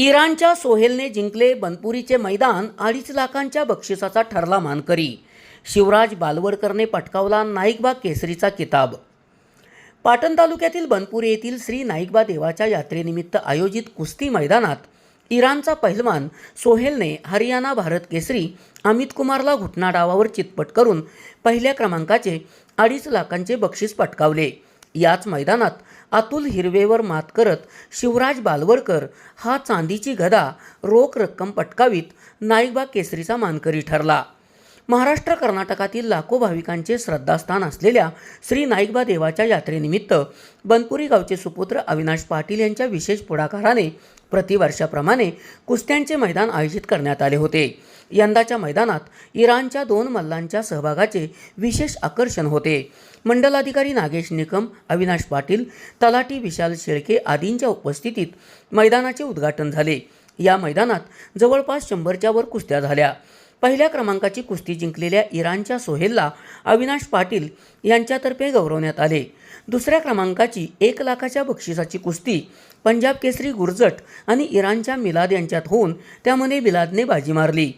इराणच्या सोहेलने जिंकले बनपुरीचे मैदान अडीच लाखांच्या बक्षिसाचा ठरला मानकरी. शिवराज बालवडकरने पटकावला नाईकबा केसरीचा किताब. पाटण तालुक्यातील बनपुरी येथील श्री नाईकबा देवाच्या यात्रेनिमित्त आयोजित कुस्ती मैदानात इराणचा पहिलवान सोहेलने हरियाणा भारत केसरी अमित कुमारला घुटना डावावर चितपट करून पहिल्या क्रमांकाचे अडीच लाखांचे बक्षीस पटकावले. याच मैदानात अतुल हिरवेवर मात करत शिवराज बालवडकर हा चांदीची गदा रोख रक्कम पटकावीत नाईकबा केसरीचा मानकरी ठरला. महाराष्ट्र कर्नाटकातील लाखो भाविकांचे श्रद्धास्थान असलेल्या श्री नाईकबा देवाच्या यात्रेनिमित्त बनपुरी गावचे सुपुत्र अविनाश पाटील यांच्या विशेष पुढाकाराने प्रतिवर्षाप्रमाणे कुस्त्यांचे मैदान आयोजित करण्यात आले होते. यंदाच्या मैदानात इराणच्या दोन मल्लांच्या सहभागाचे विशेष आकर्षण होते. मंडलाधिकारी नागेश निकम अविनाश पाटील तलाटी विशाल शेळके आदींच्या उपस्थितीत मैदानाचे उद्घाटन झाले. या मैदानात जवळपास शंभरच्या वर कुस्त्या झाल्या. पहिल्या क्रमांकाची कुस्ती जिंकलेल्या इराणच्या सोहेलला अविनाश पाटील यांच्यातर्फे गौरवण्यात आले. दुसऱ्या क्रमांकाची एक लाखाच्या बक्षिसाची कुस्ती पंजाब केसरी गुरजट आणि इराणच्या मिलाद यांच्यात होऊन त्यामध्ये मिलादने बाजी मारली.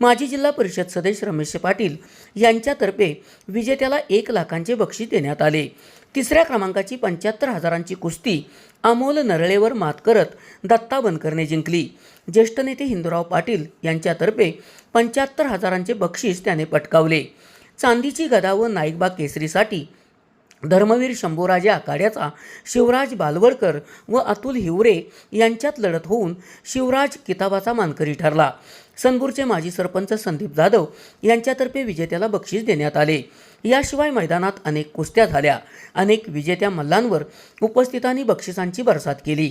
माजी जिल्हा परिषद सदस्य रमेश पाटील यांच्यातर्फे विजेत्याला एक लाखांचे बक्षीस देण्यात आले. तिसऱ्या क्रमांकाची पंच्याहत्तर हजारांची कुस्ती अमोल नरळेवर मात करत दत्ता बनकरने जिंकली. ज्येष्ठ नेते हिंदूराव पाटील यांच्यातर्फे पंच्याहत्तर हजारांचे बक्षीस त्याने पटकावले. चांदीची गदा व नाईकबाग केसरीसाठी धर्मवीर शंभूराजे आखाड्याचा शिवराज बालवडकर व अतुल हिवरे यांच्यात लढत होऊन शिवराज किताबाचा मानकरी ठरला. संगूरचे माजी सरपंच संदीप जाधव यांच्यातर्फे विजेत्याला बक्षीस देण्यात आले. याशिवाय मैदानात अनेक कुस्त्या झाल्या. अनेक विजेत्या मल्लांवर उपस्थितांनी बक्षिसांची बरसात केली.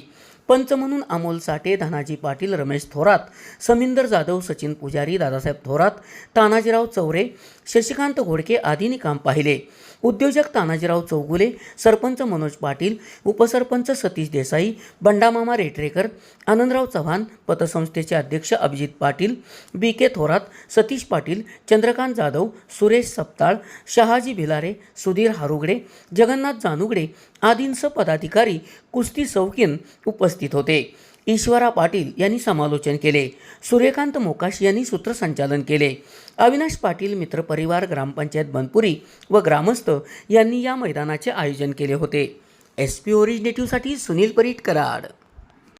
पंच म्हणून अमोल साठे धनाजी पाटील रमेश थोरात समिंदर जाधव सचिन पुजारी दादासाहेब थोरात तानाजीराव चौरे शशिकांत घोडके आदींनी काम पाहिले. उद्योजक तानाजीराव चौगुले सरपंच मनोज पाटील उपसरपंच सतीश देसाई बंडामामा रेटरेकर आनंदराव चव्हाण पतसंस्थेचे अध्यक्ष अभिजित पाटील बी के थोरात सतीश पाटील चंद्रकांत जाधव सुरेश सपताळ शहाजी भिलारे सुधीर हारुगडे जगन्नाथ जानुगडे आदींसह पदाधिकारी कुस्ती सौकीन उपस्थित होते. ईश्वरा पाटील यांनी समालोचन केले. सूर्यकांत मोकाश यांनी सूत्रसंचालन केले. अविनाश पाटील मित्रपरिवार ग्रामपंचायत बनपुरी व ग्रामस्थ यांनी या मैदानाचे आयोजन केले होते. एस पी ओरिजिनेटिव्हसाठी सुनील परीट कराड.